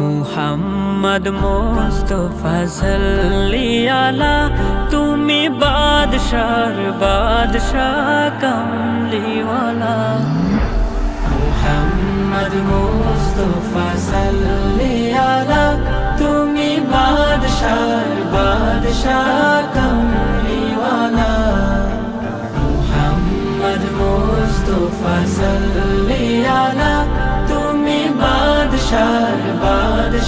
মোহাম্মদ মোস্তফা সাল্লি আলা, তুমি বাদশার বাদশাহ কমলিওয়ালা। মোহাম্মদ মোস্তফা সাল্লি আলা, তুমি বাদশার বাদশাহ কমলিওয়ালা। মোহাম্মদ মোস্তফা সাল্লি আলা, তুমি বাদশার বাদশাহ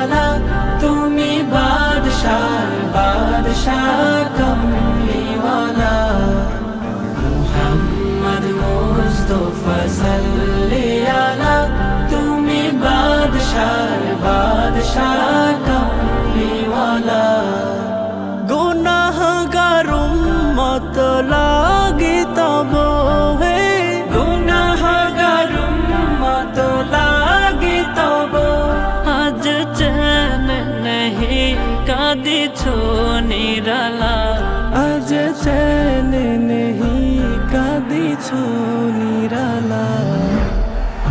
আলা তুমি বাদশাহ বাদশাহ কমলিওয়ালা। মোহাম্মদ মুস্তফা সাল্লি আলা, তুমি বাদশাহ বাদশাহ কমলিওয়ালা। গুনাহগার উম্মত কাঁদিছ নিরালা। আজ চেন নেহি কাঁদিছ নিরালা।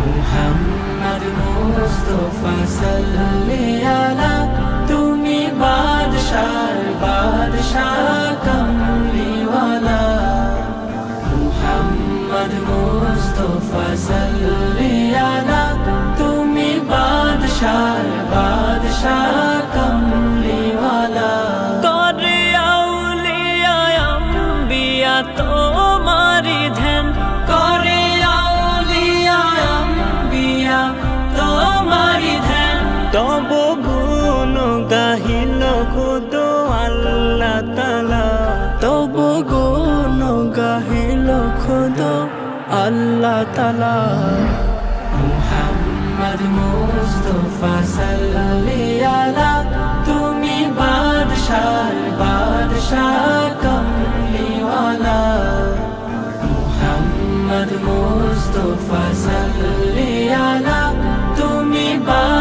মোহাম্মদ মুস্তফা সাল্লাল্লাহু আল্লাহ তালা মুহাম্মদ মুস্তফা সাল্লি আলা। তুমি বাদশাহ বাদশাহ কমলিওয়ালা। মুহাম্মদ মুস্তফা সাল্লি আলা। তুমি বাদ